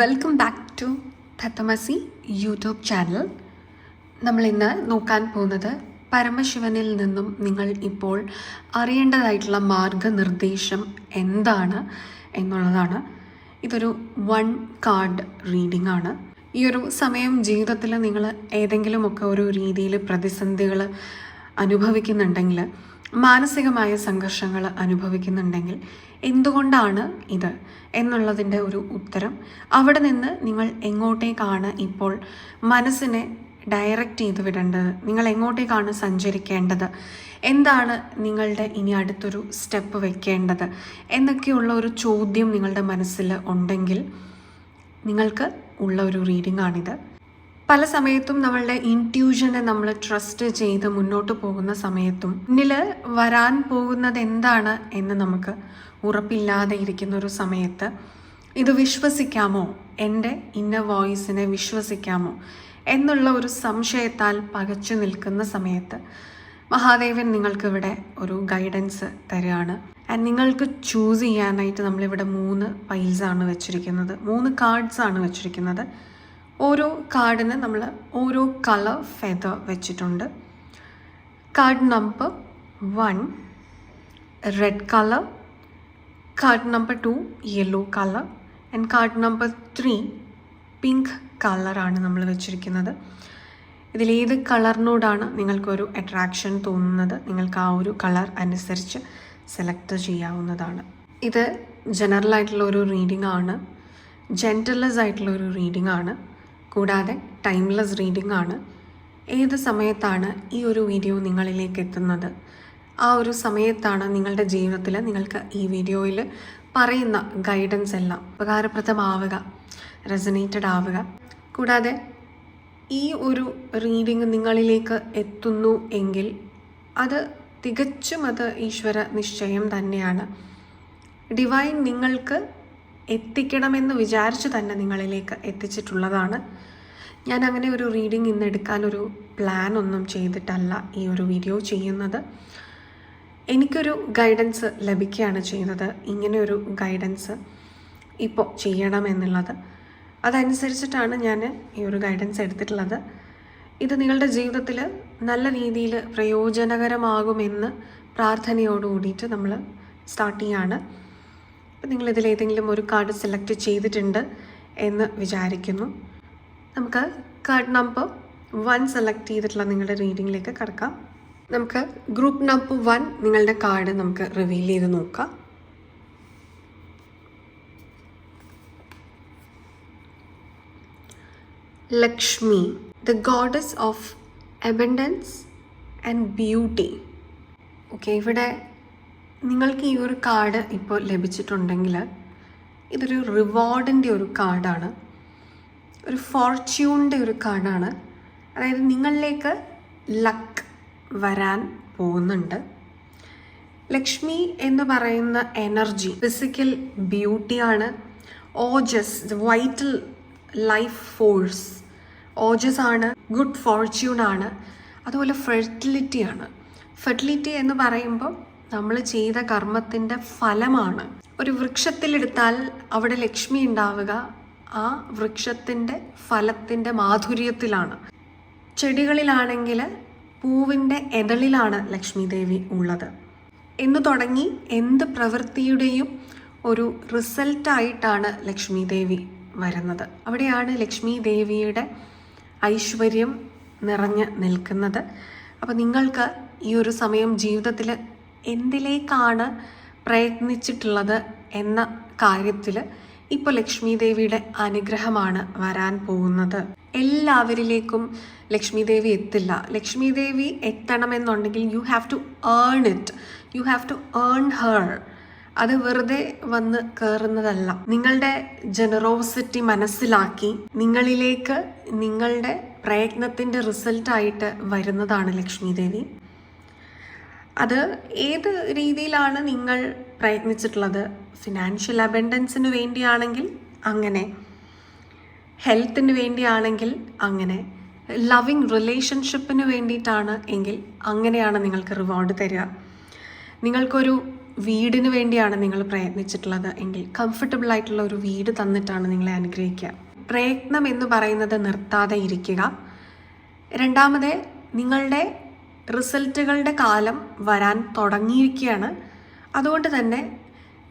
Welcome back to Tathamasi YouTube channel നമ്മൾ ഇന്ന് നോക്കാൻ പോകുന്നത് പരമശിവനിൽ നിന്നും നിങ്ങൾ ഇപ്പോൾ അറിയേണ്ടതായിട്ടുള്ള മാർഗനിർദ്ദേശം എന്താണ് എന്നുള്ളതാണ്. ഇതൊരു വൺ കാർഡ് റീഡിംഗ് ആണ്. ഈ ഒരു സമയം ജീവിതത്തിൽ നിങ്ങൾ ഏതെങ്കിലുമൊക്കെ ഒരു രീതിയിൽ പ്രതിസന്ധികൾ അനുഭവിക്കുന്നുണ്ടെങ്കിൽ മാനസികമായ സംഘർഷങ്ങൾ അനുഭവിക്കുന്നുണ്ടെങ്കിൽ എന്തുകൊണ്ടാണ് ഇത് എന്നുള്ളതിന്റെ ഒരു ഉത്തരം അവിടെ നിന്ന് നിങ്ങൾ എങ്ങോട്ടേക്കാണ് ഇപ്പോൾ മനസ്സിനെ ഡയറക്റ്റ് ചെയ്ത് വിടേണ്ടത്? നിങ്ങൾ എങ്ങോട്ടേക്കാണ് സഞ്ചരിക്കേണ്ടത്? എന്താണ് നിങ്ങളുടെ ഇനി അടുത്തൊരു സ്റ്റെപ്പ് വെക്കേണ്ടത്? എന്നൊക്കെയുള്ള ഒരു ചോദ്യം നിങ്ങളുടെ മനസ്സിൽ ഉണ്ടെങ്കിൽ നിങ്ങൾക്ക് ഉള്ള ഒരു റീഡിംഗ് ആണിത്. പല സമയത്തും നമ്മളുടെ ഇൻട്യൂഷനെ നമ്മൾ ട്രസ്റ്റ് ചെയ്ത് മുന്നോട്ട് പോകുന്ന സമയത്തും മുന്നിൽ വരാൻ പോകുന്നത് എന്താണ് എന്ന് നമുക്ക് ഉറപ്പില്ലാതെ ഇരിക്കുന്ന ഒരു സമയത്ത് ഇത് വിശ്വസിക്കാമോ? എന്റെ ഇന്ന വോയിസിനെ വിശ്വസിക്കാമോ? എന്നുള്ള ഒരു സംശയത്താൽ പകച്ചു നിൽക്കുന്ന സമയത്ത് മഹാദേവൻ നിങ്ങൾക്കിവിടെ ഒരു ഗൈഡൻസ് തരികയാണ് ആൻഡ് നിങ്ങൾക്ക് ചൂസ് ചെയ്യാനായിട്ട് നമ്മളിവിടെ മൂന്ന് പൈൽസാണ് വെച്ചിരിക്കുന്നത്. മൂന്ന് കാർഡ്സാണ് വെച്ചിരിക്കുന്നത്. ഓരോ കാർഡിന് നമ്മൾ ഓരോ കളർ ഫെദർ വെച്ചിട്ടുണ്ട്. Card number one red colour card number two yellow colour and card number three pink കളറാണ് നമ്മൾ വെച്ചിരിക്കുന്നത്. ഇതിലേത് കളറിനോടാണ് നിങ്ങൾക്കൊരു അട്രാക്ഷൻ തോന്നുന്നത്. നിങ്ങൾക്ക് ആ ഒരു കളർ അനുസരിച്ച് സെലക്ട് ചെയ്യാവുന്നതാണ്. ഇത് ജനറൽ ആയിട്ടുള്ള ഒരു റീഡിംഗ് ആണ്. ജെന്റലസ് ആയിട്ടുള്ള ഒരു റീഡിംഗ് ആണ്. കൂടാതെ ടൈംലെസ് റീഡിംഗ് ആണ്. ഏത് സമയത്താണ് ഈ ഒരു വീഡിയോ നിങ്ങളിലേക്ക് എത്തുന്നത്? ആ ഒരു സമയത്താണ് നിങ്ങളുടെ ജീവിതത്തിൽ നിങ്ങൾക്ക് ഈ വീഡിയോയിൽ പറയുന്ന ഗൈഡൻസ് എല്ലാം ഉപകാരപ്രദമാവുക റെസനേറ്റഡ് ആവുക. കൂടാതെ ഈ ഒരു റീഡിംഗ് നിങ്ങളിലേക്ക് എത്തുന്നു എങ്കിൽ അത് തികച്ചും അത് ഈശ്വര നിശ്ചയം തന്നെയാണ്. ഡിവൈൻ നിങ്ങൾക്ക് എത്തിക്കണമെന്ന് വിചാരിച്ച് തന്നെ നിങ്ങളിലേക്ക് എത്തിച്ചിട്ടുള്ളതാണ്. ഞാൻ അങ്ങനെ ഒരു റീഡിംഗ് ഇന്ന് എടുക്കാനൊരു പ്ലാൻ ഒന്നും ചെയ്തിട്ടല്ല ഈ ഒരു വീഡിയോ ചെയ്യുന്നത്. എനിക്കൊരു ഗൈഡൻസ് ലഭിക്കുകയാണ് ചെയ്യുന്നത്. ഇങ്ങനെയൊരു ഗൈഡൻസ് ഇപ്പോൾ ചെയ്യണമെന്നുള്ളത് അതനുസരിച്ചിട്ടാണ് ഞാൻ ഈ ഒരു ഗൈഡൻസ് എടുത്തിട്ടുള്ളത്. ഇത് നിങ്ങളുടെ ജീവിതത്തിൽ നല്ല രീതിയിൽ പ്രയോജനകരമാകുമെന്ന് പ്രാർത്ഥനയോട് കൂടിയിട്ട് നമ്മൾ സ്റ്റാർട്ട് ചെയ്യാണ്. അപ്പം നിങ്ങൾ ഇതിലേതെങ്കിലും ഒരു കാർഡ് സെലക്ട് ചെയ്തിട്ടുണ്ട് എന്ന് വിചാരിക്കുന്നു. നമുക്ക് കാർഡ് നമ്പർ വൺ സെലക്ട് ചെയ്തിട്ടുള്ള നിങ്ങളുടെ റീഡിങ്ങിലേക്ക് കിടക്കാം. നമുക്ക് ഗ്രൂപ്പ് നമ്പർ വൺ നിങ്ങളുടെ കാർഡ് നമുക്ക് റിവീൽ ചെയ്ത് നോക്കാം. Lakshmi the goddess of abundance and beauty okay ഇവിടെ നിങ്ങൾക്ക് ഈ ഒരു കാർഡ് ഇപ്പോൾ ലഭിച്ചിട്ടുണ്ടെങ്കിൽ ഇതൊരു റിവാർഡിന്റെ ഒരു കാർഡാണ് ഒരു ഫോർച്യൂണിന്റെ ഒരു കാർഡാണ് അതായത് നിങ്ങളിലേക്ക് ലക്ക് വരാൻ പോകുന്നുണ്ട്. ലക്ഷ്മി എന്ന് പറയുന്ന എനർജി ഫിസിക്കൽ ബ്യൂട്ടിയാണ് ഓജസ് വൈറ്റൽ ലൈഫ് ഫോഴ്സ് ഓജസ് ആണ് ഗുഡ് ഫോർച്യൂൺ ആണ്. അതുപോലെ ഫെർട്ടിലിറ്റി ആണ്. ഫെർട്ടിലിറ്റി എന്ന് പറയുമ്പോൾ നമ്മൾ ചെയ്ത കർമ്മത്തിന്റെ ഫലമാണ്. ഒരു വൃക്ഷത്തിലെടുത്താൽ അവിടെ ലക്ഷ്മി ഉണ്ടാവുക ആ വൃക്ഷത്തിന്റെ ഫലത്തിന്റെ മാധുര്യത്തിലാണ്. ചെടികളിലാണെങ്കിൽ പൂവിന്റെ എതളിലാണ് ലക്ഷ്മി ദേവി ഉള്ളത്. എന്ന് തുടങ്ങി എന്ത് പ്രവൃത്തിയുടെയും ഒരു റിസൾട്ടായിട്ടാണ് ലക്ഷ്മി ദേവി വരുന്നത്. അവിടെയാണ് ലക്ഷ്മി ദേവിയുടെ ഐശ്വര്യം നിറഞ്ഞ് നിൽക്കുന്നത്. അപ്പോൾ നിങ്ങൾക്ക് ഈ ഒരു സമയം ജീവിതത്തിൽ എന്തിലേക്കാണ് പ്രയത്നിച്ചിട്ടുള്ളത് എന്ന കാര്യത്തിൽ ഇപ്പോൾ ലക്ഷ്മി ദേവിയുടെ അനുഗ്രഹമാണ് വരാൻ പോകുന്നത്. എല്ലാവരിലേക്കും ലക്ഷ്മി ദേവി എത്തില്ല. Lakshmi Devi എത്തണമെന്നുണ്ടെങ്കിൽ you have to earn it you have to earn her അത് വെറുതെ വന്ന് കയറുന്നതല്ല നിങ്ങളുടെ ജനറോസിറ്റി മനസ്സിലാക്കി നിങ്ങളിലേക്ക് നിങ്ങളുടെ പ്രയത്നത്തിന്റെ റിസൾട്ടായിട്ട് വരുന്നതാണ് ലക്ഷ്മി ദേവി. അത് ഏത് രീതിയിലാണ് നിങ്ങൾ പ്രയത്നിച്ചിട്ടുള്ളത്? ഫിനാൻഷ്യൽ അബൻഡൻസിന് വേണ്ടിയാണെങ്കിൽ അങ്ങനെ. ഹെൽത്തിന് വേണ്ടിയാണെങ്കിൽ അങ്ങനെ. ലവിങ് റിലേഷൻഷിപ്പിന് വേണ്ടിയിട്ടാണ് എങ്കിൽ അങ്ങനെയാണ് നിങ്ങൾക്ക് റിവാർഡ് തരിക. നിങ്ങൾക്കൊരു വീടിന് വേണ്ടിയാണ് നിങ്ങൾ പ്രയത്നിച്ചിട്ടുള്ളത് എങ്കിൽ കംഫർട്ടബിൾ ആയിട്ടുള്ള ഒരു വീട് തന്നിട്ടാണ് നിങ്ങളെ അനുഗ്രഹിക്കുക. പ്രയത്നം എന്ന് പറയുന്നത് നിർത്താതെ ഇരിക്കുക. രണ്ടാമത് നിങ്ങളുടെ റിസൾട്ടുകളുടെ കാലം വരാൻ തുടങ്ങിയിരിക്കുകയാണ്. അതുകൊണ്ട് തന്നെ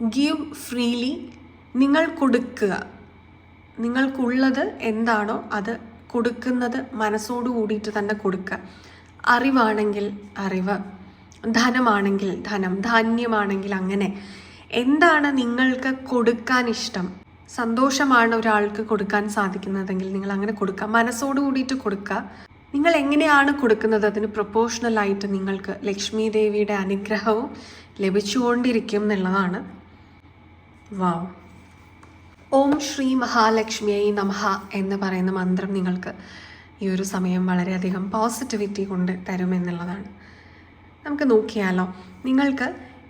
ഗീവ് ഫ്രീലി നിങ്ങൾ കൊടുക്കുക. നിങ്ങൾക്കുള്ളത് എന്താണോ അത് കൊടുക്കുന്നത് മനസ്സോടു കൂടിയിട്ട് തന്നെ കൊടുക്കുക. അറിവാണെങ്കിൽ അറിവ് ധനമാണെങ്കിൽ ധനം ധാന്യമാണെങ്കിൽ അങ്ങനെ. എന്താണ് നിങ്ങൾക്ക് കൊടുക്കാൻ ഇഷ്ടം? സന്തോഷമാണ് ഒരാൾക്ക് കൊടുക്കാൻ സാധിക്കുന്നതെങ്കിൽ നിങ്ങൾ അങ്ങനെ കൊടുക്കുക. മനസ്സോട് കൂടിയിട്ട് കൊടുക്കുക. നിങ്ങൾ എങ്ങനെയാണ് കൊടുക്കുന്നത്? അതിന് പ്രൊപ്പോഷണൽ ആയിട്ട് നിങ്ങൾക്ക് ലക്ഷ്മി ദേവിയുടെ അനുഗ്രഹവും ലഭിച്ചുകൊണ്ടിരിക്കും എന്നുള്ളതാണ്. വാവ്. ഓം ശ്രീ മഹാലക്ഷ്മിയായി നമഹ എന്ന് പറയുന്ന മന്ത്രം നിങ്ങൾക്ക് ഈ ഒരു സമയം വളരെയധികം പോസിറ്റിവിറ്റി കൊണ്ട് തരുമെന്നുള്ളതാണ് നമുക്ക് നോക്കിയാലോ നിങ്ങൾക്ക്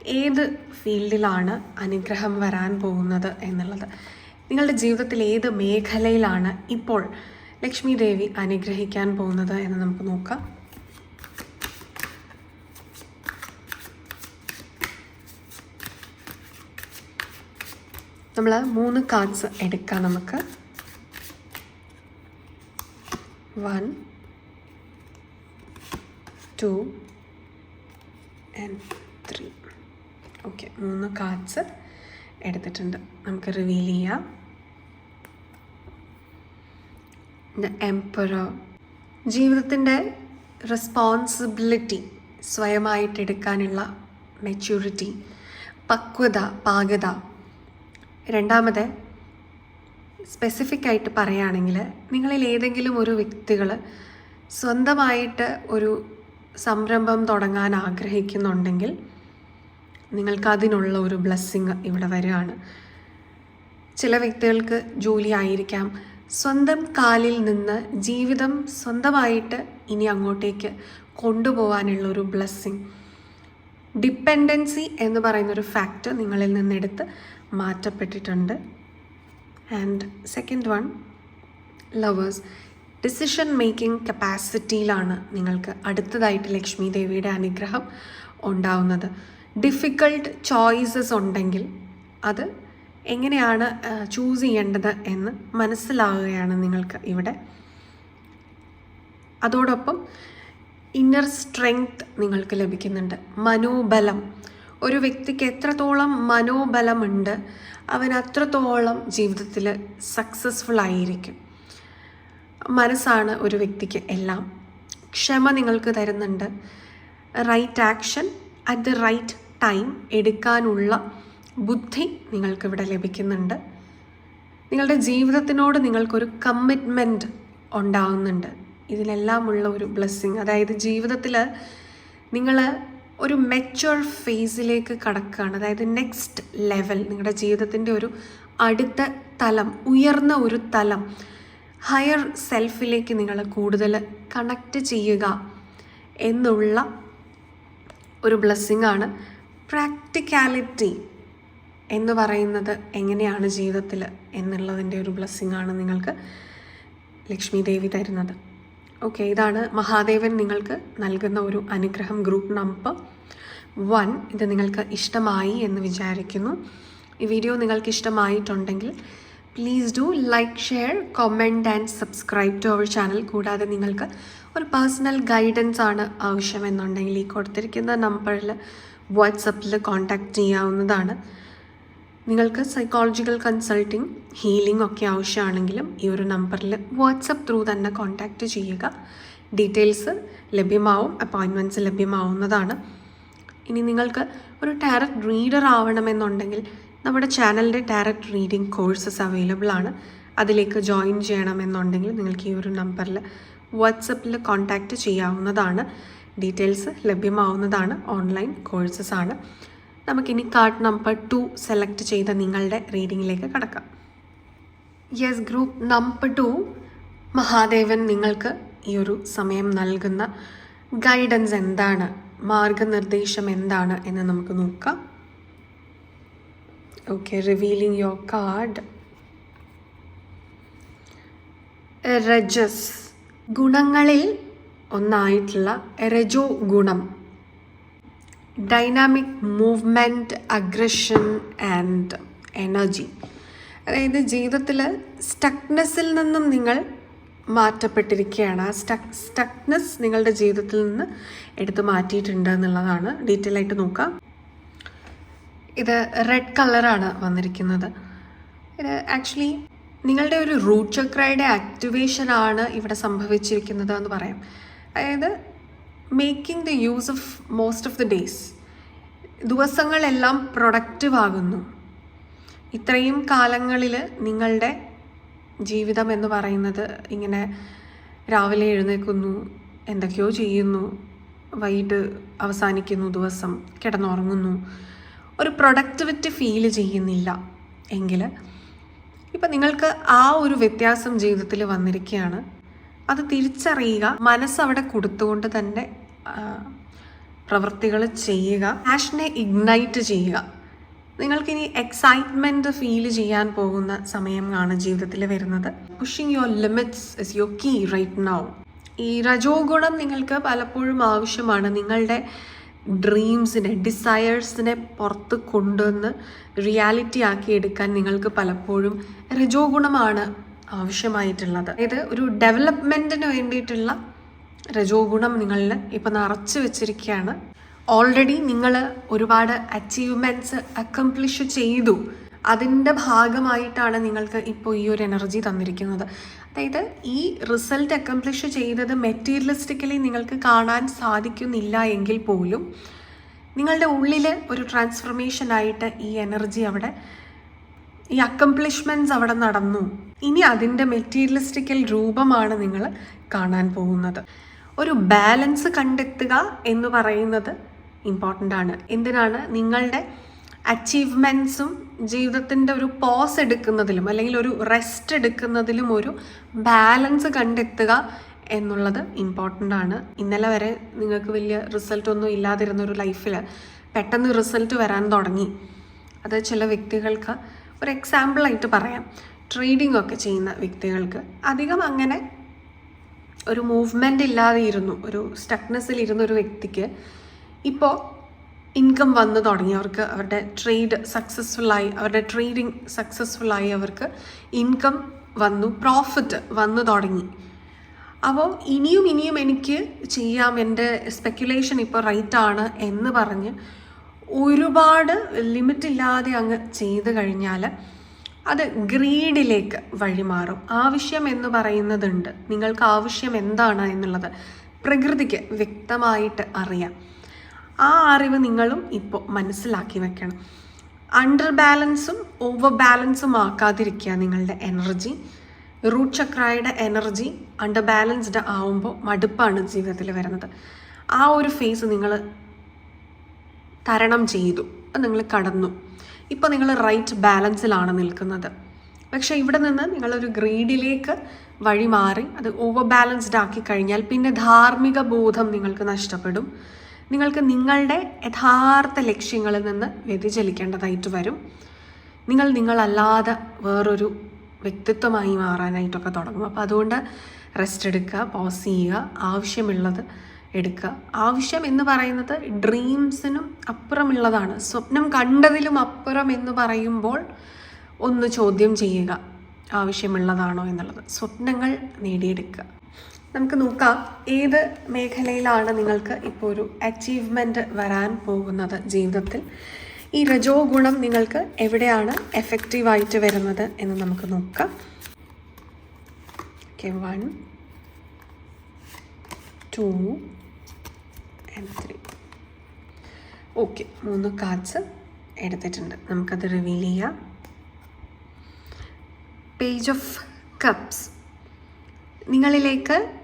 ഏത് ഫീൽഡിലാണ് അനുഗ്രഹം വരാൻ പോകുന്നത് എന്നുള്ളത്? നിങ്ങളുടെ ജീവിതത്തിൽ ഏത് മേഖലയിലാണ് ഇപ്പോൾ ലക്ഷ്മി ദേവി അനുഗ്രഹിക്കാൻ പോകുന്നത് എന്ന് നമുക്ക് നോക്കാം. നമ്മൾ മൂന്ന് കാർഡ്സ് എടുക്കാം നമുക്ക്. One two and three okay മൂന്ന് കാർഡ്സ് എടുത്തിട്ടുണ്ട്. നമുക്ക് റിവീൽ ചെയ്യാം. The emperor. ജീവിതത്തിന്റെ റെസ്പോൺസിബിലിറ്റി സ്വയമായിട്ടെടുക്കാനുള്ള മെച്യൂരിറ്റി പക്വത പാകത. രണ്ടാമത് സ്പെസിഫിക് ആയിട്ട് പറയുകയാണെങ്കിൽ നിങ്ങളിൽ ഏതെങ്കിലും ഒരു വ്യക്തികൾ സ്വന്തമായിട്ട് ഒരു സംരംഭം തുടങ്ങാൻ ആഗ്രഹിക്കുന്നുണ്ടെങ്കിൽ നിങ്ങൾക്കതിനുള്ള ഒരു ബ്ലെസ്സിങ് ഇവിടെ വരികയാണ്. ചില വ്യക്തികൾക്ക് ജോലി ആയിരിക്കാം സ്വന്തം കാലിൽ നിന്ന് ജീവിതം സ്വന്തമായിട്ട് ഇനി അങ്ങോട്ടേക്ക് കൊണ്ടുപോകാനുള്ള ഒരു ബ്ലെസ്സിങ്. ഡിപ്പെൻഡൻസി എന്ന് പറയുന്നൊരു ഫാക്റ്റ് നിങ്ങളിൽ നിന്നെടുത്ത് മാറ്റപ്പെട്ടിട്ടുണ്ട്. And second one lovers. Decision making കപ്പാസിറ്റിയിലാണ് നിങ്ങൾക്ക് അടുത്തതായിട്ട് ലക്ഷ്മി ദേവിയുടെ അനുഗ്രഹം ഉണ്ടാവുന്നത്. ഡിഫിക്കൾട്ട് ചോയ്സസ് ഉണ്ടെങ്കിൽ അത് എങ്ങനെയാണ് ചൂസ് ചെയ്യേണ്ടത് എന്ന് മനസ്സിലാവുകയാണ് നിങ്ങൾക്ക് ഇവിടെ. അതോടൊപ്പം ഇന്നർ സ്ട്രെങ്ത് നിങ്ങൾക്ക് ലഭിക്കുന്നുണ്ട്. മനോബലം. ഒരു വ്യക്തിക്ക് എത്രത്തോളം മനോബലമുണ്ട് അവൻ അത്രത്തോളം ജീവിതത്തിൽ സക്സസ്ഫുൾ ആയിരിക്കും. മനസ്സാണ് ഒരു വ്യക്തിക്ക് എല്ലാം. ക്ഷമ നിങ്ങൾക്ക് തരുന്നുണ്ട്. Right action at the right time എടുക്കാനുള്ള ബുദ്ധി നിങ്ങൾക്കിവിടെ ലഭിക്കുന്നുണ്ട്. നിങ്ങളുടെ ജീവിതത്തിനോട് നിങ്ങൾക്കൊരു കമ്മിറ്റ്മെന്റ് ഉണ്ടാവുന്നുണ്ട്. ഇതിലെല്ലാമുള്ള ഒരു ബ്ലെസ്സിങ് അതായത് ജീവിതത്തിൽ നിങ്ങൾ ഒരു മെച്ചുവർ ഫേസിലേക്ക് കടക്കുകയാണ്. അതായത് നെക്സ്റ്റ് ലെവൽ നിങ്ങളുടെ ജീവിതത്തിന്റെ ഒരു അടുത്ത തലം ഉയർന്ന ഒരു തലം ഹയർ സെൽഫിലേക്ക് നിങ്ങൾ കൂടുതൽ കണക്റ്റ് ചെയ്യുക എന്നുള്ള ഒരു ബ്ലെസ്സിങ് ആണ്. പ്രാക്ടിക്കാലിറ്റി എന്ന് പറയുന്നത് എങ്ങനെയാണ് ജീവിതത്തിൽ എന്നുള്ളതിന്റെ ഒരു ബ്ലെസ്സിങ് ആണ് നിങ്ങൾക്ക് ലക്ഷ്മി ദേവി തരുന്നത്. ഓക്കെ ഇതാണ് മഹാദേവൻ നിങ്ങൾക്ക് നൽകുന്ന ഒരു അനുഗ്രഹം ഗ്രൂപ്പ് നമ്പർ വൺ. ഇത് നിങ്ങൾക്ക് ഇഷ്ടമായി എന്ന് വിചാരിക്കുന്നു. ഈ വീഡിയോ നിങ്ങൾക്ക് ഇഷ്ടമായിട്ടുണ്ടെങ്കിൽ please do like share comment and subscribe to our channel കൂടാതെ നിങ്ങൾക്ക് ഒരു പേഴ്സണൽ ഗൈഡൻസ് ആണ് ആവശ്യമെന്നുണ്ടെങ്കിൽ ഈ കൊടുത്തിരിക്കുന്ന നമ്പറിൽ വാട്സപ്പിൽ കോൺടാക്റ്റ് ചെയ്യാവുന്നതാണ്. നിങ്ങൾക്ക് സൈക്കോളജിക്കൽ കൺസൾട്ടിങ് ഹീലിംഗ് ഒക്കെ ആവശ്യമാണെങ്കിലും ഈ ഒരു നമ്പറിൽ വാട്സപ്പ് ത്രൂ തന്നെ കോൺടാക്റ്റ് ചെയ്യുക. ഡീറ്റെയിൽസ് ലഭ്യമാവും അപ്പോയിൻമെന്റ്സ് ലഭ്യമാവുന്നതാണ്. ഇനി നിങ്ങൾക്ക് ഒരു ടാരറ്റ് റീഡർ ആവണമെന്നുണ്ടെങ്കിൽ നമ്മുടെ ചാനലിന്റെ ടാരറ്റ് റീഡിംഗ് കോഴ്സസ് അവൈലബിൾ ആണ്. അതിലേക്ക് ജോയിൻ ചെയ്യണമെന്നുണ്ടെങ്കിൽ നിങ്ങൾക്ക് ഈ ഒരു നമ്പറിൽ വാട്സപ്പിൽ കോൺടാക്റ്റ് ചെയ്യാവുന്നതാണ്. ഡീറ്റെയിൽസ് ലഭ്യമാവുന്നതാണ്. ഓൺലൈൻ കോഴ്സസ് ആണ്. നമുക്കിനി കാർഡ് നമ്പർ ടു സെലക്ട് ചെയ്ത നിങ്ങളുടെ റീഡിങ്ങിലേക്ക് കടക്കാം. Yes group number two Mahadevan നിങ്ങൾക്ക് ഈ ഒരു സമയം നൽകുന്ന ഗൈഡൻസ് എന്താണ്? മാർഗനിർദ്ദേശം എന്താണ് എന്ന് നമുക്ക് നോക്കാം. ഓക്കെ റിവീലിംഗ് യുവർ കാർഡ് രജസ് ഗുണങ്ങളിൽ ഒന്നായിട്ടുള്ള രജോ ഗുണം. Dynamic movement aggression and energy. അതായത് ജീവിതത്തിൽ സ്റ്റക്നെസ്സിൽ നിന്നും നിങ്ങൾ മാറ്റപ്പെട്ടിരിക്കുകയാണ്. ആ സ്റ്റക് സ്റ്റക്നെസ് നിങ്ങളുടെ ജീവിതത്തിൽ നിന്ന് എടുത്തു മാറ്റിയിട്ടുണ്ട് എന്നുള്ളതാണ് ഡീറ്റെയിൽ ആയിട്ട് നോക്കാം. ഇത് റെഡ് കളറാണ് വന്നിരിക്കുന്നത്. ഇത് ആക്ച്വലി നിങ്ങളുടെ ഒരു റൂട്ട് ചക്രയുടെ ആക്ടിവേഷനാണ് ഇവിടെ സംഭവിച്ചിരിക്കുന്നത് എന്ന് പറയാം. അതായത് making the use of most of the days ദിവസങ്ങളെല്ലാം productive ആകുന്നു. ഇത്രയും കാലങ്ങളിൽ നിങ്ങളുടെ ജീവിതം എന്ന് പറയുന്നത് ഇങ്ങനെ രാവിലെ എഴുന്നേൽക്കുന്നു എന്തൊക്കെയോ ചെയ്യുന്നു വൈകിട്ട് അവസാനിക്കുന്നു ദിവസം കിടന്നുറങ്ങുന്നു. ഒരു പ്രൊഡക്ടിവിറ്റി ഫീൽ ചെയ്യുന്നില്ല. എങ്കിൽ ഇപ്പം നിങ്ങൾക്ക് ആ ഒരു വ്യത്യാസം ജീവിതത്തിൽ വന്നിരിക്കുകയാണ്. അത് തിരിച്ചറിയുക. മനസ്സവിടെ കൊടുത്തുകൊണ്ട് തന്നെ പ്രവൃത്തികൾ ചെയ്യുക. പാഷനെ ഇഗ്നൈറ്റ് ചെയ്യുക. നിങ്ങൾക്കിനി എക്സൈറ്റ്മെന്റ് ഫീൽ ചെയ്യാൻ പോകുന്ന സമയമാണ് ജീവിതത്തിൽ വരുന്നത്. Pushing your limits is your key right now ഈ രജോ ഗുണം നിങ്ങൾക്ക് പലപ്പോഴും ആവശ്യമാണ്. നിങ്ങളുടെ ഡ്രീംസിനെ ഡിസയേഴ്സിനെ പുറത്ത് കൊണ്ടുവന്ന് റിയാലിറ്റി ആക്കി എടുക്കാൻ നിങ്ങൾക്ക് പലപ്പോഴും രജോ ഗുണമാണ് ആവശ്യമായിട്ടുള്ളത്. അതായത് ഒരു ഡെവലപ്മെന്റിന് വേണ്ടിയിട്ടുള്ള രജോ ഗുണം നിങ്ങളിൽ ഇപ്പം നിറച്ച് വെച്ചിരിക്കുകയാണ്. ഓൾറെഡി നിങ്ങൾ ഒരുപാട് അച്ചീവ്മെന്റ്സ് അക്കംപ്ലിഷ് ചെയ്തു. അതിന്റെ ഭാഗമായിട്ടാണ് നിങ്ങൾക്ക് ഇപ്പോൾ ഈ ഒരു എനർജി തന്നിരിക്കുന്നത്. അതായത് ഈ റിസൾട്ട് അക്കംപ്ലിഷ് ചെയ്തത് മെറ്റീരിയലിസ്റ്റിക്കലി നിങ്ങൾക്ക് കാണാൻ സാധിക്കുന്നില്ല എങ്കിൽ പോലും നിങ്ങളുടെ ഉള്ളിൽ ഒരു ട്രാൻസ്ഫർമേഷനായിട്ട് ഈ എനർജി അവിടെ ഈ അക്കംപ്ലിഷ്മെന്റ്സ് അവിടെ നടന്നു. ഇനി അതിന്റെ മെറ്റീരിയലിസ്റ്റിക്കൽ രൂപമാണ് നിങ്ങൾ കാണാൻ പോകുന്നത്. ഒരു ബാലൻസ് കണ്ടെത്തുക എന്ന് പറയുന്നത് ഇമ്പോർട്ടന്റ് ആണ്. എന്തിനാണ്? നിങ്ങളുടെ അച്ചീവ്മെന്റ്സും ജീവിതത്തിന്റെ ഒരു പോസ് എടുക്കുന്നതിലും അല്ലെങ്കിൽ ഒരു റെസ്റ്റ് എടുക്കുന്നതിലും ഒരു ബാലൻസ് കണ്ടെത്തുക എന്നുള്ളത് ഇമ്പോർട്ടന്റ് ആണ്. ഇന്നലെ വരെ നിങ്ങൾക്ക് വലിയ റിസൾട്ട് ഒന്നും ഇല്ലാതിരുന്ന ഒരു ലൈഫിൽ പെട്ടെന്ന് റിസൾട്ട് വരാൻ തുടങ്ങി. അത് ചില വ്യക്തികൾക്ക് ഒരു എക്സാമ്പിളായിട്ട് പറയാം. ട്രേഡിംഗ് ഒക്കെ ചെയ്യുന്ന വ്യക്തികൾക്ക് അധികം അങ്ങനെ ഒരു മൂവ്മെന്റ് ഇല്ലാതെ ഇരുന്നു ഒരു സ്റ്റക്നെസ്സിൽ ഇരുന്ന ഒരു വ്യക്തിക്ക് ഇപ്പോൾ ഇൻകം വന്നു തുടങ്ങിയവർക്ക് അവരുടെ ട്രേഡ് സക്സസ്ഫുള്ളായി അവരുടെ ട്രേഡിങ് സക്സസ്ഫുള്ളായി അവർക്ക് ഇൻകം വന്നു പ്രോഫിറ്റ് വന്നു തുടങ്ങി. അപ്പോൾ ഇനിയും ഇനിയും എനിക്ക് ചെയ്യാം എന്റെ സ്പെക്കുലേഷൻ ഇപ്പോൾ റൈറ്റാണ് എന്ന് പറഞ്ഞ് ഒരുപാട് ലിമിറ്റില്ലാതെ അങ്ങ് ചെയ്ത് കഴിഞ്ഞാൽ അത് ഗ്രീഡിലേക്ക് വഴിമാറും. ആവശ്യം എന്ന് പറയുന്നതുണ്ട്. നിങ്ങൾക്ക് ആവശ്യം എന്താണ് എന്നുള്ളത് പ്രകൃതിക്ക് വ്യക്തമായിട്ട് അറിയാം. ആ അറിവ് നിങ്ങളും ഇപ്പോൾ മനസ്സിലാക്കി വെക്കണം. അണ്ടർ ബാലൻസും ഓവർ ബാലൻസും ആക്കാതിരിക്കുക നിങ്ങളുടെ എനർജി. റൂട്ട് ചക്രായുടെ എനർജി അണ്ടർ ബാലൻസ്ഡ് ആവുമ്പോൾ മടുപ്പാണ് ജീവിതത്തിൽ വരുന്നത്. ആ ഒരു ഫേസ് നിങ്ങൾ തരണം ചെയ്തു. നിങ്ങൾ കടന്നു. ഇപ്പോൾ നിങ്ങൾ റൈറ്റ് ബാലൻസിലാണ് നിൽക്കുന്നത്. പക്ഷേ ഇവിടെ നിന്ന് നിങ്ങളൊരു ഗ്രീഡിലേക്ക് വഴി മാറി അത് ഓവർ ബാലൻസ്ഡ് ആക്കി കഴിഞ്ഞാൽ പിന്നെ ധാർമ്മിക ബോധം നിങ്ങൾക്ക് നഷ്ടപ്പെടും. നിങ്ങൾക്ക് നിങ്ങളുടെ യഥാർത്ഥ ലക്ഷ്യങ്ങളിൽ നിന്ന് വ്യതിചലിക്കേണ്ടതായിട്ട് വരും. നിങ്ങൾ നിങ്ങളല്ലാതെ വേറൊരു വ്യക്തിത്വമായി മാറാനായിട്ടൊക്കെ തുടങ്ങും. അപ്പോൾ അതുകൊണ്ട് റെസ്റ്റ് എടുക്കുക പോസ് ചെയ്യുക. ആവശ്യമുള്ളത് എടുക്കുക ആവശ്യം എന്ന് പറയുന്നത് ഡ്രീംസിനും അപ്പുറമുള്ളതാണ്. സ്വപ്നം കണ്ടതിലും അപ്പുറം എന്ന് പറയുമ്പോൾ ഒന്ന് ചോദ്യം ചെയ്യുക. ആവശ്യമുള്ളതാണോ എന്നുള്ളത്. സ്വപ്നങ്ങൾ നേടിയെടുക്കുക. നമുക്ക് നോക്കാം ഏത് മേഖലയിലാണ് നിങ്ങൾക്ക് ഇപ്പോൾ ഒരു അച്ചീവ്മെന്റ് വരാൻ പോകുന്നത് ജീവിതത്തിൽ? ഈ രജോ ഗുണം നിങ്ങൾക്ക് എവിടെയാണ് എഫക്റ്റീവായിട്ട് വരുന്നത് എന്ന് നമുക്ക് നോക്കാം. Okay one two and three okay മൂന്ന് കാർഡ്സ് എടുത്തിട്ടുണ്ട്. നമുക്കത് റിവീൽ ചെയ്യാം. പേജ് ഓഫ് കപ്സ് നിങ്ങളിലേക്ക്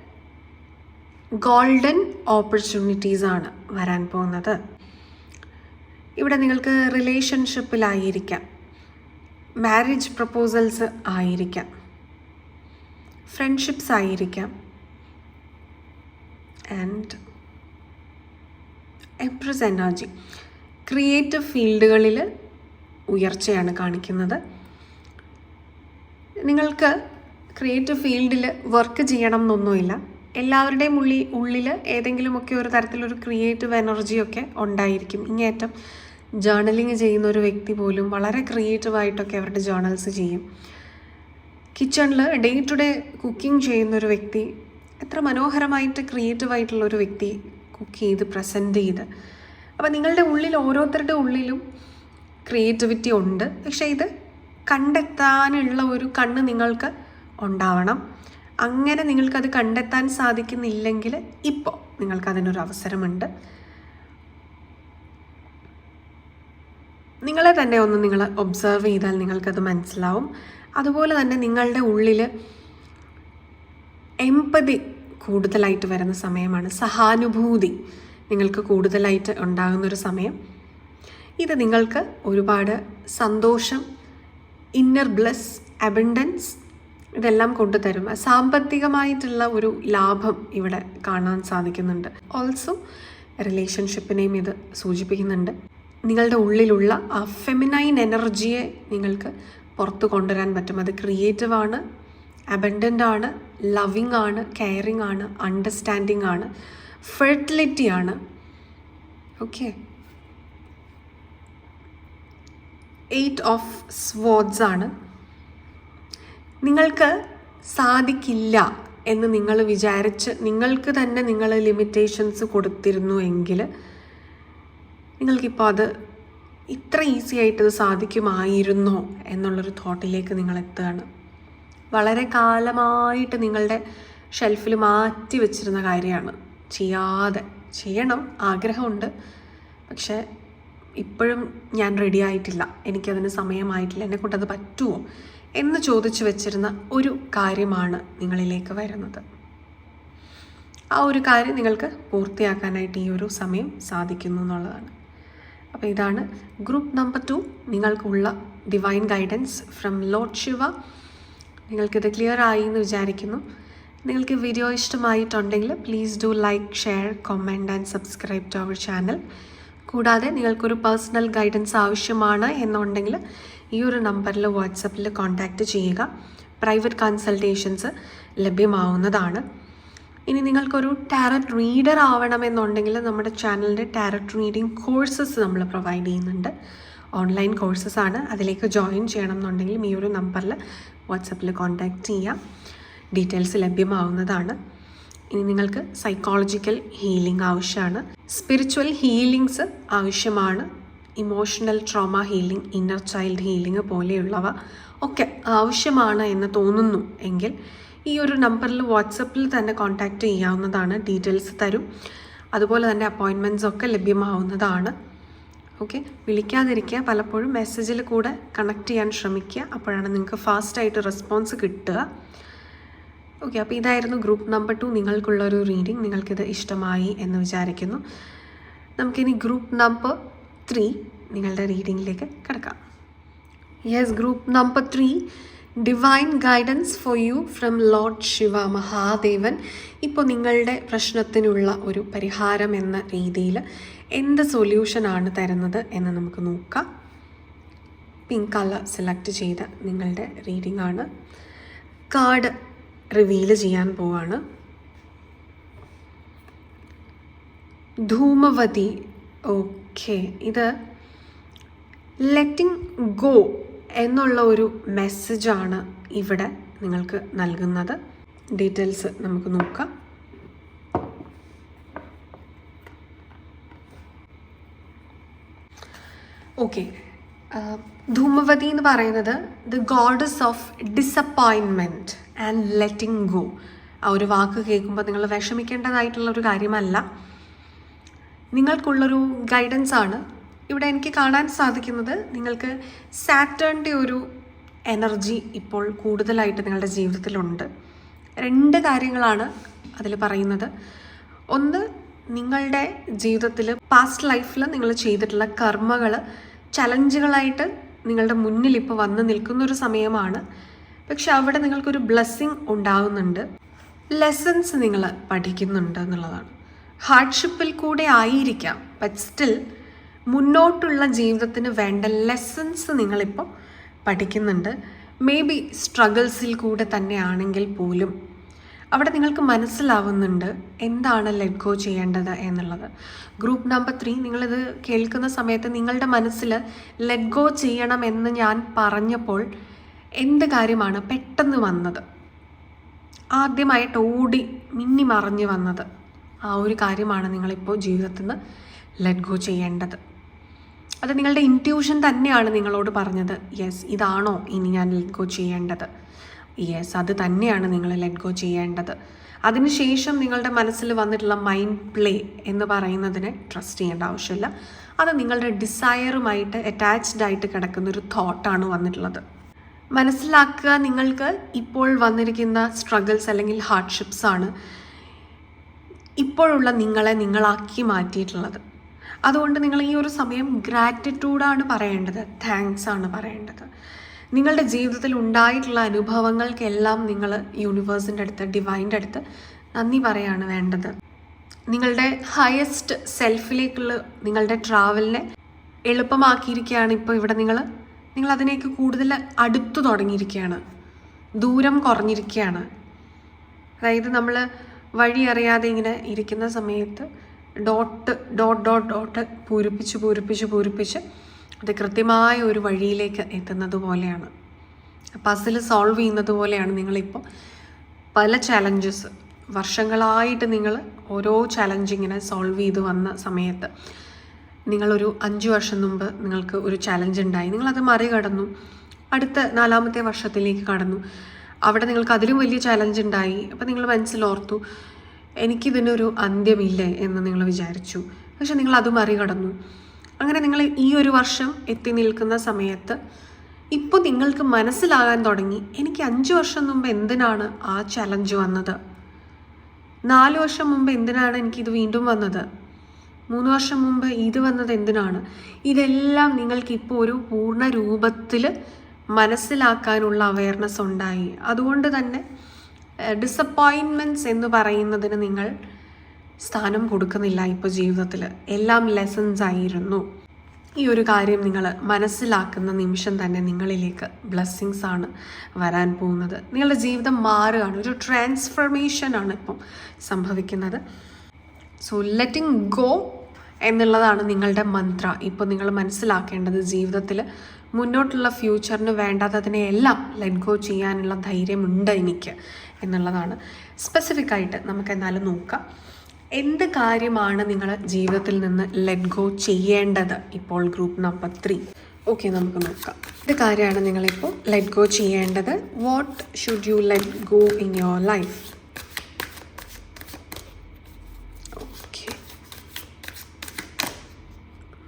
ഗോൾഡൻ ഓപ്പർച്യൂണിറ്റീസ് ആണ് വരാൻ പോകുന്നത്. ഇവിടെ നിങ്ങൾക്ക് റിലേഷൻഷിപ്പിലായിരിക്കാം മാരേജ് പ്രപ്പോസൽസ് ആയിരിക്കാം. ഫ്രണ്ട്ഷിപ്സ് ആയിരിക്കാം. ആൻഡ് എംപ്രസ് എനർജി ക്രിയേറ്റീവ് ഫീൽഡുകളിൽ ഉയർച്ചയാണ് കാണിക്കുന്നത്. നിങ്ങൾക്ക് ക്രിയേറ്റീവ് ഫീൽഡിൽ വർക്ക് ചെയ്യണം എന്നൊന്നുമില്ല. എല്ലാവരുടെയും ഉള്ളി ഉള്ളിൽ ഏതെങ്കിലുമൊക്കെ ഒരു തരത്തിലൊരു ക്രിയേറ്റീവ് എനർജിയൊക്കെ ഉണ്ടായിരിക്കും. ഇങ്ങേറ്റം ജേർണലിങ് ചെയ്യുന്ന ഒരു വ്യക്തി പോലും വളരെ ക്രിയേറ്റീവായിട്ടൊക്കെ അവരുടെ ജേർണൽസ് ചെയ്യും. കിച്ചണിൽ ഡേ ടു ഡേ കുക്കിംഗ് ചെയ്യുന്ന ഒരു വ്യക്തി എത്ര മനോഹരമായിട്ട് ക്രിയേറ്റീവായിട്ടുള്ള ഒരു വ്യക്തി കുക്ക് ചെയ്ത് പ്രസന്റ് ചെയ്ത്. അപ്പോൾ നിങ്ങളുടെ ഉള്ളിൽ ഓരോരുത്തരുടെ ഉള്ളിലും ക്രിയേറ്റിവിറ്റി ഉണ്ട്. പക്ഷേ ഇത് കണ്ടെത്താനുള്ള ഒരു കണ്ണ് നിങ്ങൾക്ക് ഉണ്ടാവണം. അങ്ങനെ നിങ്ങൾക്കത് കണ്ടെത്താൻ സാധിക്കുന്നില്ലെങ്കിൽ ഇപ്പോൾ നിങ്ങൾക്കതിനൊരു അവസരമുണ്ട്. നിങ്ങളെ തന്നെ ഒന്ന് നിങ്ങൾ ഒബ്സർവ് ചെയ്താൽ നിങ്ങൾക്കത് മനസ്സിലാവും. അതുപോലെ തന്നെ നിങ്ങളുടെ ഉള്ളിൽ എമ്പതി കൂടുതലായിട്ട് വരുന്ന സമയമാണ്. സഹാനുഭൂതി. നിങ്ങൾക്ക് കൂടുതലായിട്ട് ഉണ്ടാകുന്നൊരു സമയം. ഇത് നിങ്ങൾക്ക് ഒരുപാട് സന്തോഷം ഇന്നർ ബ്ലസ് അബൻഡൻസ് ഇതെല്ലാം കൊണ്ടുതരും. സാമ്പത്തികമായിട്ടുള്ള ഒരു ലാഭം ഇവിടെ കാണാൻ സാധിക്കുന്നുണ്ട്. ഓൾസോ റിലേഷൻഷിപ്പിനെയും ഇത് സൂചിപ്പിക്കുന്നുണ്ട്. നിങ്ങളുടെ ഉള്ളിലുള്ള ആ ഫെമിനൈൻ എനർജിയെ നിങ്ങൾക്ക് പുറത്തു കൊണ്ടുവരാൻ പറ്റും. അത് ക്രിയേറ്റീവ് അബൻഡന്റ് ആണ് ലവിങ് ആണ് കെയറിങ് ആണ് അണ്ടർസ്റ്റാൻഡിങ് ആണ് ഫെർട്ടിലിറ്റി ആണ്. ഓക്കെ എയ്റ്റ് ഓഫ് സ്വാഡ്സ് ആണ്. നിങ്ങൾക്ക് സാധിക്കില്ല എന്ന് നിങ്ങൾ വിചാരിച്ച് നിങ്ങൾക്ക് തന്നെ നിങ്ങൾ ലിമിറ്റേഷൻസ് കൊടുത്തിരുന്നു എങ്കിൽ നിങ്ങൾക്കിപ്പോൾ അത് ഇത്ര ഈസി ആയിട്ട് ഇത് സാധിക്കുമായിരുന്നോ എന്നുള്ളൊരു തോട്ടിലേക്ക് നിങ്ങൾ എത്തുകയാണ്. വളരെ കാലമായിട്ട് നിങ്ങളുടെ ഷെൽഫിൽ മാറ്റി വെച്ചിരുന്ന കാര്യമാണ്. ചെയ്യാതെ ചെയ്യണം ആഗ്രഹമുണ്ട്. പക്ഷേ ഇപ്പോഴും ഞാൻ റെഡി ആയിട്ടില്ല. എനിക്കതിന് സമയമായിട്ടില്ല. എന്നെ കൊണ്ടത് പറ്റുമോ എന്ന് ചോദിച്ചു വെച്ചിരുന്ന ഒരു കാര്യമാണ് നിങ്ങളിലേക്ക് വരുന്നത്. ആ ഒരു കാര്യം നിങ്ങൾക്ക് പൂർത്തിയാക്കാനായിട്ട് ഈ ഒരു സമയം സാധിക്കുന്നു എന്നുള്ളതാണ്. അപ്പോൾ ഇതാണ് ഗ്രൂപ്പ് നമ്പർ ടു നിങ്ങൾക്കുള്ള divine guidance from lord Shiva നിങ്ങൾക്കിത് ക്ലിയർ ആയി എന്ന് വിചാരിക്കുന്നു. നിങ്ങൾക്ക് വീഡിയോ ഇഷ്ടമായിട്ടുണ്ടെങ്കിൽ please do like share comment and subscribe to our channel കൂടാതെ നിങ്ങൾക്കൊരു പേഴ്സണൽ ഗൈഡൻസ് ആവശ്യമാണ് എന്നുണ്ടെങ്കിൽ ഈ ഒരു നമ്പറിൽ വാട്സപ്പിൽ കോൺടാക്റ്റ് ചെയ്യുക. പ്രൈവറ്റ് കൺസൾട്ടേഷൻസ് ലഭ്യമാവുന്നതാണ്. ഇനി നിങ്ങൾക്കൊരു ടാരറ്റ് റീഡർ ആവണമെന്നുണ്ടെങ്കിൽ നമ്മുടെ ചാനലിന്റെ ടാരറ്റ് റീഡിംഗ് കോഴ്സസ് നമ്മൾ പ്രൊവൈഡ് ചെയ്യുന്നുണ്ട്. ഓൺലൈൻ കോഴ്സസ് ആണ്. അതിലേക്ക് ജോയിൻ ചെയ്യണം എന്നുണ്ടെങ്കിലും ഈ ഒരു നമ്പറിൽ വാട്സപ്പിൽ കോൺടാക്റ്റ് ചെയ്യാം. ഡീറ്റെയിൽസ് ലഭ്യമാവുന്നതാണ്. ഇനി നിങ്ങൾക്ക് സൈക്കോളജിക്കൽ ഹീലിംഗ് ആവശ്യമാണ്. സ്പിരിച്വൽ ഹീലിങ്സ് ആവശ്യമാണ്. Emotional trauma healing inner child healing പോലെയുള്ളവ ഒക്കെ ആവശ്യമാണ് എന്ന് തോന്നുന്നു എങ്കിൽ ഈ ഒരു നമ്പറിൽ വാട്സപ്പിൽ തന്നെ കോൺടാക്റ്റ് ചെയ്യാവുന്നതാണ്. ഡീറ്റെയിൽസ് തരും. അതുപോലെ തന്നെ അപ്പോയിൻമെന്റ്സ് ഒക്കെ ലഭ്യമാവുന്നതാണ്. ഓക്കെ വിളിക്കാതിരിക്കുക. പലപ്പോഴും മെസ്സേജിൽ കൂടെ കണക്ട് ചെയ്യാൻ ശ്രമിക്കുക. അപ്പോഴാണ് നിങ്ങൾക്ക് ഫാസ്റ്റായിട്ട് റെസ്പോൺസ് കിട്ടുക. ഓക്കെ അപ്പോൾ ഇതായിരുന്നു ഗ്രൂപ്പ് നമ്പർ ടു നിങ്ങൾക്കുള്ളൊരു റീഡിംഗ് നിങ്ങൾക്കിത് ഇഷ്ടമായി എന്ന് വിചാരിക്കുന്നു. നമുക്കിനി ഗ്രൂപ്പ് നമ്പർ ത്രീ നിങ്ങളുടെ റീഡിങ്ങിലേക്ക് കിടക്കാം. Yes group number three divine guidance for you from lord Shiva Mahadevan ഇപ്പോൾ നിങ്ങളുടെ പ്രശ്നത്തിനുള്ള ഒരു പരിഹാരം എന്ന രീതിയിൽ എന്ത് സൊല്യൂഷനാണ് തരുന്നത് എന്ന് നമുക്ക് നോക്കാം. പിങ്ക് കളർ സെലക്ട് ചെയ്ത നിങ്ങളുടെ റീഡിംഗ് ആണ്. കാർഡ് റിവീൽ ചെയ്യാൻ പോവാണ്. ധൂമവതി ഓക്കെ ഇത് ലെറ്റിംഗ് ഗോ എന്നുള്ള ഒരു മെസ്സേജാണ് ഇവിടെ നിങ്ങൾക്ക് നൽകുന്നത്. ഡീറ്റെയിൽസ് നമുക്ക് നോക്കാം. ഓക്കെ ധൂമവതി എന്ന് പറയുന്നത് the goddess of disappointment and letting go ആ ഒരു വാക്ക് കേൾക്കുമ്പോൾ നിങ്ങൾ വിഷമിക്കേണ്ടതായിട്ടുള്ള ഒരു കാര്യമല്ല. നിങ്ങൾക്കുള്ളൊരു ഗൈഡൻസ് ആണ്. ഇവിടെ എനിക്ക് കാണാൻ സാധിക്കുന്നത് നിങ്ങൾക്ക് സാറ്റേണിന്റെ ഒരു എനർജി ഇപ്പോൾ കൂടുതലായിട്ട് നിങ്ങളുടെ ജീവിതത്തിലുണ്ട്. രണ്ട് കാര്യങ്ങളാണ് അതിൽ പറയുന്നത്. ഒന്ന് നിങ്ങളുടെ ജീവിതത്തിൽ പാസ്റ്റ് ലൈഫിൽ നിങ്ങൾ ചെയ്തിട്ടുള്ള കർമ്മകൾ ചലഞ്ചുകളായിട്ട് നിങ്ങളുടെ മുന്നിൽ ഇപ്പോൾ വന്ന് നിൽക്കുന്ന ഒരു സമയമാണ്. പക്ഷെ അവിടെ നിങ്ങൾക്കൊരു ബ്ലെസ്സിങ് ഉണ്ടാകുന്നുണ്ട് ലെസൺസ് നിങ്ങൾ പഠിക്കുന്നുണ്ട് എന്നുള്ളതാണ്. ഹാർഡ്ഷിപ്പിൽ കൂടെ ആയിരിക്കാം ബട്ട് സ്റ്റിൽ മുന്നോട്ടുള്ള ജീവിതത്തിന് വേണ്ട ലെസൺസ് നിങ്ങളിപ്പോൾ പഠിക്കുന്നുണ്ട്. മേ ബി സ്ട്രഗിൾസിൽ കൂടെ തന്നെയാണെങ്കിൽ പോലും അവിടെ നിങ്ങൾക്ക് മനസ്സിലാവുന്നുണ്ട് എന്താണ് ലെറ്റ് ഗോ ചെയ്യേണ്ടത് എന്നുള്ളത്. ഗ്രൂപ്പ് നമ്പർ ത്രീ നിങ്ങളിത് കേൾക്കുന്ന സമയത്ത് നിങ്ങളുടെ മനസ്സിൽ ലെറ്റ് ഗോ ചെയ്യണമെന്ന് ഞാൻ പറഞ്ഞപ്പോൾ എന്ത് കാര്യമാണ് പെട്ടെന്ന് വന്നത്? ആദ്യമായിട്ട് ഓടി മിന്നി മറഞ്ഞു വന്നത്. ആ ഒരു കാര്യമാണ് നിങ്ങളിപ്പോൾ ജീവിതത്തിൽ നിന്ന് ലെറ്റ് ഗോ ചെയ്യേണ്ടത്. അത് നിങ്ങളുടെ ഇന്റ്യൂഷൻ തന്നെയാണ് നിങ്ങളോട് പറഞ്ഞത്. യെസ് ഇതാണോ ഇനി ഞാൻ ലെറ്റ് ഗോ ചെയ്യേണ്ടത്? യെസ് അത് തന്നെയാണ് നിങ്ങൾ ലെറ്റ് ഗോ ചെയ്യേണ്ടത്. അതിനുശേഷം നിങ്ങളുടെ മനസ്സിൽ വന്നിട്ടുള്ള മൈൻഡ് പ്ലേ എന്ന് പറയുന്നതിനെ ട്രസ്റ്റ് ചെയ്യേണ്ട ആവശ്യമില്ല. അത് നിങ്ങളുടെ ഡിസയറുമായിട്ട് അറ്റാച്ച്ഡ് ആയിട്ട് കിടക്കുന്ന ഒരു തോട്ടാണ് വന്നിട്ടുള്ളത്. മനസ്സിലാക്കുക നിങ്ങൾക്ക് ഇപ്പോൾ വന്നിരിക്കുന്ന സ്ട്രഗിൾസ് അല്ലെങ്കിൽ ഹാർഡ്ഷിപ്സ് ആണ് ഇപ്പോഴുള്ള നിങ്ങളെ നിങ്ങളാക്കി മാറ്റിയിട്ടുള്ളത്. അതുകൊണ്ട് നിങ്ങൾ ഈ ഒരു സമയം ഗ്രാറ്റിറ്റ്യൂഡാണ് പറയേണ്ടത് താങ്ക്സ് ആണ് പറയേണ്ടത്. നിങ്ങളുടെ ജീവിതത്തിൽ ഉണ്ടായിട്ടുള്ള അനുഭവങ്ങൾക്കെല്ലാം നിങ്ങൾ യൂണിവേഴ്സിന്റെ അടുത്ത് ഡിവൈന്റെ അടുത്ത് നന്ദി പറയാണ് വേണ്ടത്. നിങ്ങളുടെ ഹയസ്റ്റ് സെൽഫിലേക്കുള്ള നിങ്ങളുടെ ട്രാവലിനെ എളുപ്പമാക്കിയിരിക്കുകയാണ് ഇപ്പോൾ ഇവിടെ നിങ്ങൾ നിങ്ങൾ അതിനേക്ക് കൂടുതൽ അടുത്തു തുടങ്ങിയിരിക്കുകയാണ് ദൂരം കുറഞ്ഞിരിക്കുകയാണ്. അതായത് നമ്മൾ വഴി അറിയാതെ ഇങ്ങനെ ഇരിക്കുന്ന സമയത്ത് ഡോട്ട് ഡോട്ട് ഡോട്ട് ഡോട്ട് പൂരിപ്പിച്ച് പൂരിപ്പിച്ച് പൂരിപ്പിച്ച് അത് കൃത്യമായ ഒരു വഴിയിലേക്ക് എത്തുന്നത് പോലെയാണ്. പസിൽ സോൾവ് ചെയ്യുന്നത് പോലെയാണ് നിങ്ങളിപ്പോൾ പല ചലഞ്ചസ് വർഷങ്ങളായിട്ട് നിങ്ങൾ ഓരോ ചലഞ്ചിങ്ങനെ സോൾവ് ചെയ്ത് വന്ന സമയത്ത് നിങ്ങളൊരു അഞ്ച് വർഷം മുമ്പ് നിങ്ങൾക്ക് ഒരു ചലഞ്ച് ഉണ്ടായി. നിങ്ങളത് മറികടന്നു. അടുത്ത നാലാമത്തെ വർഷത്തിലേക്ക് കടന്നു. അവിടെ നിങ്ങൾക്ക് അതിലും വലിയ ചലഞ്ച് ഉണ്ടായി. അപ്പോൾ നിങ്ങൾ മനസ്സിലോർത്തു എനിക്കിതിനൊരു അന്ത്യമില്ലേ എന്ന് നിങ്ങൾ വിചാരിച്ചു. പക്ഷെ നിങ്ങൾ അത് മറികടന്നു. അങ്ങനെ നിങ്ങൾ ഈ ഒരു വർഷം എത്തി നിൽക്കുന്ന സമയത്ത് ഇപ്പോൾ നിങ്ങൾക്ക് മനസ്സിലാകാൻ തുടങ്ങി എനിക്ക് അഞ്ച് വർഷം മുമ്പ് എന്തിനാണ് ആ ചലഞ്ച് വന്നത്? നാല് വർഷം മുമ്പ് എന്തിനാണ് എനിക്കിത് വീണ്ടും വന്നത്? മൂന്ന് വർഷം മുമ്പ് ഇത് വന്നത് എന്തിനാണ്? ഇതെല്ലാം നിങ്ങൾക്ക് ഇപ്പോൾ ഒരു പൂർണ രൂപത്തിൽ മനസ്സിലാക്കാനുള്ള അവയർനെസ് ഉണ്ടായി. അതുകൊണ്ട് തന്നെ ഡിസപ്പോയിൻമെന്റ്സ് എന്ന് പറയുന്നതിന് നിങ്ങൾ സ്ഥാനം കൊടുക്കുന്നില്ല ഇപ്പോൾ ജീവിതത്തിൽ എല്ലാം ലെസൺസ് ആയിരുന്നു. ഈ ഒരു കാര്യം നിങ്ങൾ മനസ്സിലാക്കുന്ന നിമിഷം തന്നെ നിങ്ങളിലേക്ക് ബ്ലെസ്സിങ്സ് ആണ് വരാൻ പോകുന്നത്. നിങ്ങളുടെ ജീവിതം മാറുകയാണ്. ഒരു ട്രാൻസ്ഫർമേഷൻ ആണ് ഇപ്പം സംഭവിക്കുന്നത്. സോ ലെറ്റിംഗ് ഗോ എന്നുള്ളതാണ് നിങ്ങളുടെ മന്ത്ര. ഇപ്പോൾ നിങ്ങൾ മനസ്സിലാക്കേണ്ടത് ജീവിതത്തിൽ മുന്നോട്ടുള്ള ഫ്യൂച്ചറിന് എല്ലാം ലെറ്റ് ഗോ ചെയ്യാനുള്ള ധൈര്യമുണ്ട് എനിക്ക് എന്നുള്ളതാണ്. സ്പെസിഫിക് ആയിട്ട് നമുക്ക് എന്നാലും നോക്കാം. എന്ത് കാര്യമാണ് നിങ്ങൾ ജീവിതത്തിൽ നിന്ന് ലെറ്റ് ഗോ ചെയ്യേണ്ടത്? ഇപ്പോൾ ഗ്രൂപ്പ് നമ്പർ ത്രീ ഓക്കെ നമുക്ക് നോക്കാം. ഇത് കാര്യമാണ് നിങ്ങളിപ്പോൾ ലെറ്റ് ഗോ ചെയ്യേണ്ടത് what should you let go in your life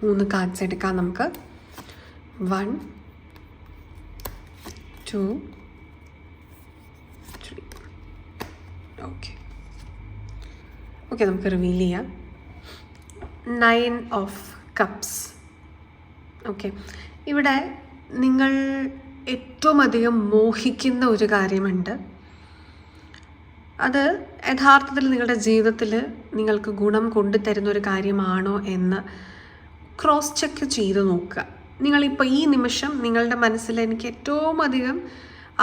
മൂന്ന് കാർഡ്സ് എടുക്കാം നമുക്ക്. One two three. Okay. Okay നമുക്ക് റിവീൽ ചെയ്യാം. Nine of cups okay. ഇവിടെ നിങ്ങൾ ഏറ്റവും അധികം മോഹിക്കുന്ന ഒരു കാര്യമുണ്ട്. അത് യഥാർത്ഥത്തിൽ നിങ്ങളുടെ ജീവിതത്തിൽ നിങ്ങൾക്ക് ഗുണം കൊണ്ടുതരുന്ന ഒരു കാര്യമാണോ എന്ന് ക്രോസ് ചെക്ക് ചെയ്ത് നോക്കുക. നിങ്ങളിപ്പോൾ ഈ നിമിഷം നിങ്ങളുടെ മനസ്സിൽ എനിക്ക് ഏറ്റവും അധികം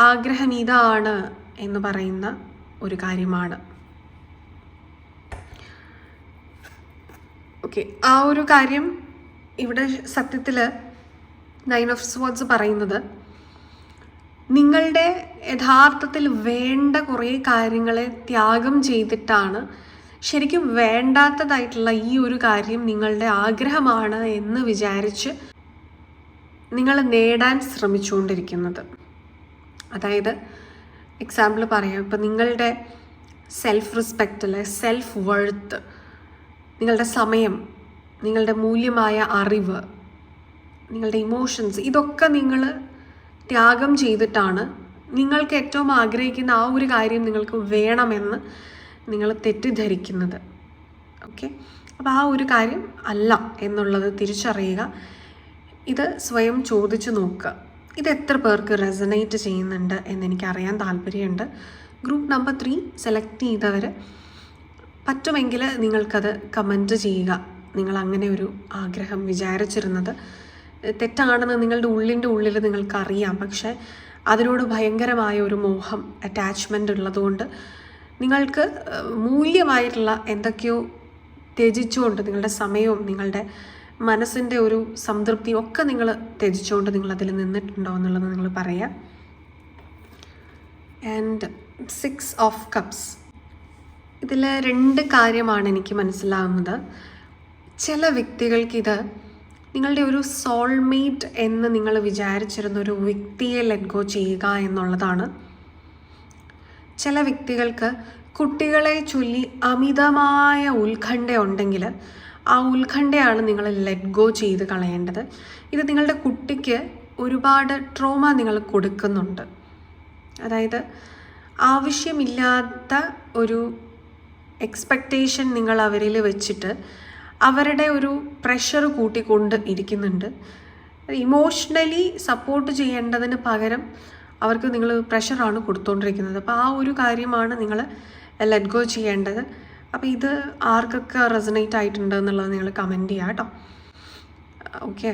ആഗ്രഹം ഇതാണ് എന്ന് പറയുന്ന ഒരു കാര്യമാണ്. ഓക്കെ ആ ഒരു കാര്യം ഇവിടെ സത്യത്തിൽ നയൻ ഓഫ് സ്വാഡ്സ് പറയുന്നത് നിങ്ങളുടെ യഥാർത്ഥത്തിൽ വേണ്ട കുറേ കാര്യങ്ങളെ ത്യാഗം ചെയ്തിട്ടാണ് ശരിക്കും വേണ്ടാത്തതായിട്ടുള്ള ഈ ഒരു കാര്യം നിങ്ങളുടെ ആഗ്രഹമാണ് എന്ന് വിചാരിച്ച് നിങ്ങൾ നേടാൻ ശ്രമിച്ചുകൊണ്ടിരിക്കുന്നത്. അതായത് എക്സാമ്പിൾ പറയാം. ഇപ്പം നിങ്ങളുടെ സെൽഫ് റെസ്പെക്റ്റ് അല്ലെ സെൽഫ് വർത്ത് നിങ്ങളുടെ സമയം നിങ്ങളുടെ മൂല്യമായ അറിവ് നിങ്ങളുടെ ഇമോഷൻസ് ഇതൊക്കെ നിങ്ങൾ ത്യാഗം ചെയ്തിട്ടാണ് നിങ്ങൾക്ക് ഏറ്റവും ആഗ്രഹിക്കുന്ന ആ ഒരു കാര്യം നിങ്ങൾക്ക് വേണമെന്ന് നിങ്ങൾ തെറ്റിദ്ധരിക്കുന്നത്. ഓക്കെ അപ്പോൾ ആ ഒരു കാര്യം അല്ല എന്നുള്ളത് തിരിച്ചറിയുക. ഇത് സ്വയം ചോദിച്ചു നോക്കുക. ഇത് എത്ര പേർക്ക് റെസനേറ്റ് ചെയ്യുന്നുണ്ട് എന്ന് അറിയാൻ താല്പര്യമുണ്ട്. ഗ്രൂപ്പ് നമ്പർ ത്രീ സെലക്ട് ചെയ്തവർ പറ്റുമെങ്കിൽ നിങ്ങൾക്കത് കമന്റ് ചെയ്യുക. നിങ്ങൾ അങ്ങനെ ഒരു ആഗ്രഹം വിചാരിച്ചിരുന്നത്. തെറ്റാണെന്ന് നിങ്ങളുടെ ഉള്ളിന്റെ ഉള്ളിൽ നിങ്ങൾക്കറിയാം. പക്ഷേ അതിനോട് ഭയങ്കരമായ ഒരു മോഹം അറ്റാച്ച്മെന്റ് ഉള്ളതുകൊണ്ട് നിങ്ങൾക്ക് മൂല്യമായിട്ടുള്ള എന്തൊക്കെയോ ത്യജിച്ചുകൊണ്ട് നിങ്ങളുടെ സമയവും നിങ്ങളുടെ മനസ്സിന്റെ ഒരു സംതൃപ്തിയും ഒക്കെ നിങ്ങൾ ത്യജിച്ചുകൊണ്ട് നിങ്ങൾ അതിൽ നിന്നിട്ടുണ്ടോ എന്നുള്ളത് നിങ്ങൾ പറയാം. ആൻഡ് സിക്സ് ഓഫ് കപ്സ് ഇതിൽ രണ്ട് കാര്യമാണ് എനിക്ക് മനസ്സിലാവുന്നത്. ചില വ്യക്തികൾക്കിത് നിങ്ങളുടെ ഒരു സോൾമേറ്റ് എന്ന് നിങ്ങൾ വിചാരിച്ചിരുന്ന ഒരു വ്യക്തിയെ ലെറ്റ് ഗോ ചെയ്യുക എന്നുള്ളതാണ്. ചില വ്യക്തികൾക്ക് കുട്ടികളെ ചൊല്ലി അമിതമായ ഉത്കണ്ഠ ഉണ്ടെങ്കിൽ ആ ഉത്കണ്ഠയാണ് നിങ്ങൾ ലെറ്റ് ഗോ ചെയ്ത് കളയേണ്ടത്. ഇത് നിങ്ങളുടെ കുട്ടിക്ക് ഒരുപാട് ട്രോമ നിങ്ങൾ കൊടുക്കുന്നുണ്ട്. അതായത് ആവശ്യമില്ലാത്ത ഒരു എക്സ്പെക്റ്റേഷൻ നിങ്ങൾ അവരിൽ വെച്ചിട്ട് അവരുടെ ഒരു പ്രഷർ കൂട്ടിക്കൊണ്ട് ഇരിക്കുന്നുണ്ട്. ഇമോഷണലി സപ്പോർട്ട് ചെയ്യേണ്ടതിന് പകരം അവർക്ക് നിങ്ങൾ പ്രഷറാണ് കൊടുത്തുകൊണ്ടിരിക്കുന്നത് അപ്പോൾ ആ ഒരു കാര്യമാണ് നിങ്ങൾ ലെറ്റ് ഗോ ചെയ്യേണ്ടത്. അപ്പോൾ ഇത് ആർക്കൊക്കെ റെസനേറ്റ് ആയിട്ടുണ്ട് എന്നുള്ളത് നിങ്ങൾ കമന്റ് ചെയ്യാം കേട്ടോ. ഓക്കെ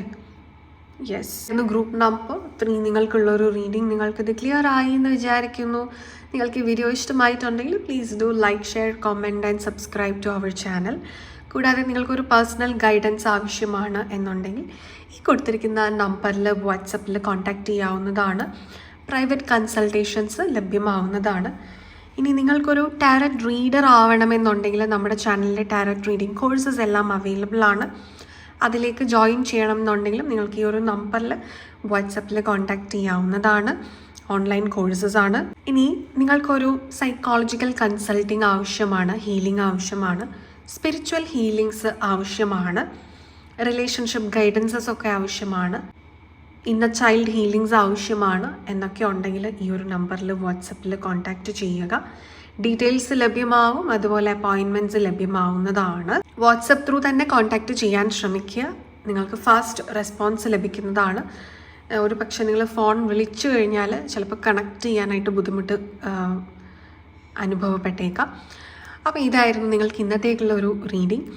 യെസ് ഇന്ന് ഗ്രൂപ്പ് നമ്പർ ത്രീ നിങ്ങൾക്കുള്ളൊരു റീഡിങ് നിങ്ങൾക്കിത് ക്ലിയർ ആയി എന്ന് വിചാരിക്കുന്നു. നിങ്ങൾക്ക് ഈ വീഡിയോ ഇഷ്ടമായിട്ടുണ്ടെങ്കിൽ please do like share comment and subscribe to our channel കൂടാതെ നിങ്ങൾക്കൊരു പേഴ്സണൽ ഗൈഡൻസ് ആവശ്യമാണ് എന്നുണ്ടെങ്കിൽ ഈ കൊടുത്തിരിക്കുന്ന നമ്പറിൽ വാട്സപ്പിൽ കോൺടാക്റ്റ് ചെയ്യാവുന്നതാണ്. പ്രൈവറ്റ് കൺസൾട്ടേഷൻസ് ലഭ്യമാവുന്നതാണ്. ഇനി നിങ്ങൾക്കൊരു ടാരറ്റ് റീഡർ ആവണമെന്നുണ്ടെങ്കിൽ നമ്മുടെ ചാനലിലെ ടാരറ്റ് റീഡിംഗ് കോഴ്സസ് എല്ലാം അവൈലബിൾ ആണ്. അതിലേക്ക് ജോയിൻ ചെയ്യണം എന്നുണ്ടെങ്കിലും നിങ്ങൾക്ക് ഈ ഒരു നമ്പറിൽ വാട്സപ്പിൽ കോൺടാക്റ്റ് ചെയ്യാവുന്നതാണ്. ഓൺലൈൻ കോഴ്സസ് ആണ്. ഇനി നിങ്ങൾക്കൊരു സൈക്കോളജിക്കൽ കൺസൾട്ടിങ് ആവശ്യമാണ് ഹീലിംഗ് ആവശ്യമാണ് സ്പിരിച്വൽ ഹീലിങ്സ് ആവശ്യമാണ് റിലേഷൻഷിപ്പ് ഗൈഡൻസസ് ഒക്കെ ആവശ്യമാണ്. ഇന്ന ചൈൽഡ് ഹീലിങ്സ് ആവശ്യമാണ് എന്നൊക്കെ ഉണ്ടെങ്കിൽ ഈ ഒരു നമ്പറിൽ വാട്സപ്പിൽ കോൺടാക്റ്റ് ചെയ്യുക. ഡീറ്റെയിൽസ് ലഭ്യമാവും അതുപോലെ അപ്പോയിൻമെന്റ്സ് ലഭ്യമാവുന്നതാണ്. വാട്സപ്പ് ത്രൂ തന്നെ കോൺടാക്റ്റ് ചെയ്യാൻ ശ്രമിക്കുക. നിങ്ങൾക്ക് ഫാസ്റ്റ് റെസ്പോൺസ് ലഭിക്കുന്നതാണ്. ഒരു പക്ഷേ നിങ്ങൾ ഫോൺ വിളിച്ചു കഴിഞ്ഞാൽ ചിലപ്പോൾ കണക്ട് ചെയ്യാനായിട്ട് ബുദ്ധിമുട്ട് അനുഭവപ്പെട്ടേക്കാം. അപ്പോൾ ഇതായിരുന്നു നിങ്ങൾക്ക് ഇന്നത്തേക്കുള്ള ഒരു റീഡിംഗ്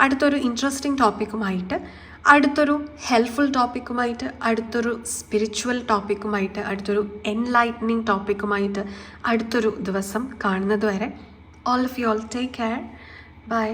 അടുത്തൊരു ഇൻട്രസ്റ്റിംഗ് ടോപ്പിക്കുമായിട്ട് അടുത്തൊരു ഹെൽപ്ഫുൾ ടോപ്പിക്കുമായിട്ട് അടുത്തൊരു സ്പിരിച്വൽ ടോപ്പിക്കുമായിട്ട് അടുത്തൊരു എൻലൈറ്റനിങ് ടോപ്പിക്കുമായിട്ട് അടുത്തൊരു ദിവസം കാണുന്നത് വരെ all of you all take care bye